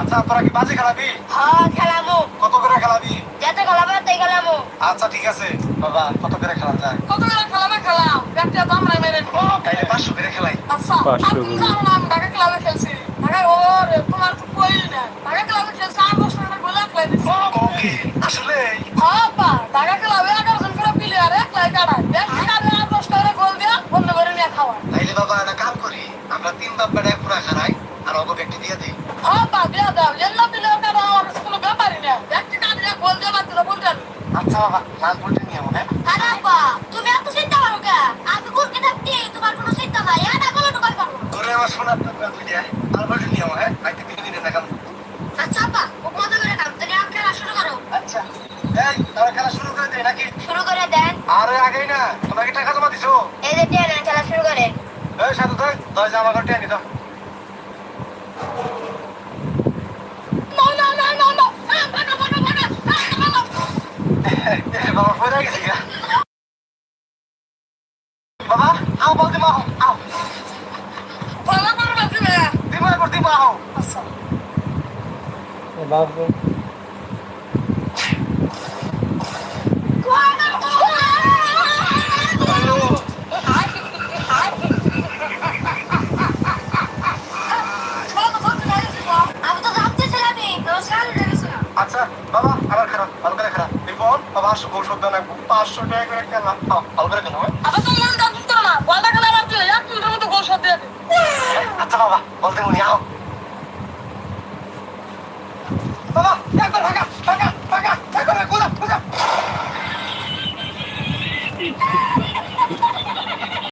আচ্ছা তোরা কি বাজে খেলাবি হ্যাঁ খেলামু কত করে খেলাবি যেতে খেলাবো তাই খেলামু আচ্ছা ঠিক আছে বাবা কত করে খেলা যায় কত করে খেলাবে খেলাম একটা দাম নাই মেরে তাইলে পাঁচশো করে। খেলাই আচ্ছা আপনি জানো না আমি ঢাকা ক্লাবে খেলছি ঢাকায় ওরে তোমার তো কই না ঢাকা ক্লাবে খেলছি আট বছর গোলা খেলাই দিচ্ছি ওকে আসলে বাবা ঢাকা ক্লাবে এগারো জন করে প্লেয়ার এক লাই কাটায় এক কাটায় আট দশ করে গোল দিয়া বন্ধ করে নিয়ে খাওয়া তাইলে বাবা একটা কাম করি আমরা তিন বাপ খারাই আর অগো ব্যক্তি দিয়ে দিই। বাবা দিয়া দাও এল্লা আমার কোনো ব্যাপারই না। গোল দিয়ে বাচ্চারা বলতে আচ্ছা বাবা লাল বলতে নিয়ে মনে আরে আব্বা তুমি এত চিন্তা করো কে? আমি গুলকে থাকতে তোমার কোনো চিন্তা নাই। ঢুকাই পারব তোরে আমার তো তুই বলতে নিয়ে হ্যাঁ? আইতে তিন দিনে দেখাম আচ্ছা আব্বা ও মজা করে তুমি আম খেলা শুরু করো। আচ্ছা। এই খেলা শুরু করে নাকি? শুরু করে দেন। আরে আগেই না তোমরা কি টাকা জমা দিছো। এই যে টেন খেলা শুরু করে এই সাথে তো দশ জামা কাপড় টেনে দাও না না না না না আ, ভাগা, ভাগা, ভাগা, আ, ভাগা। বাবা পড়ে গেছে গা বাবা আও বল দিমা আও করে। দিমা। কর দিমা আও। আচ্ছা। বাবু আচ্ছা বাবা আবার খারাপ ভালো করে খারাপ। বাবা ঔষধ দাও না পাঁচশো টাকা ভালো করে খেলো আবার তুমি মন দিতে না। বলটা খেলা লাগছে এক মিনিটের মতো গোল শট দিয়ে আচ্ছা বাবা বলতে মনে আও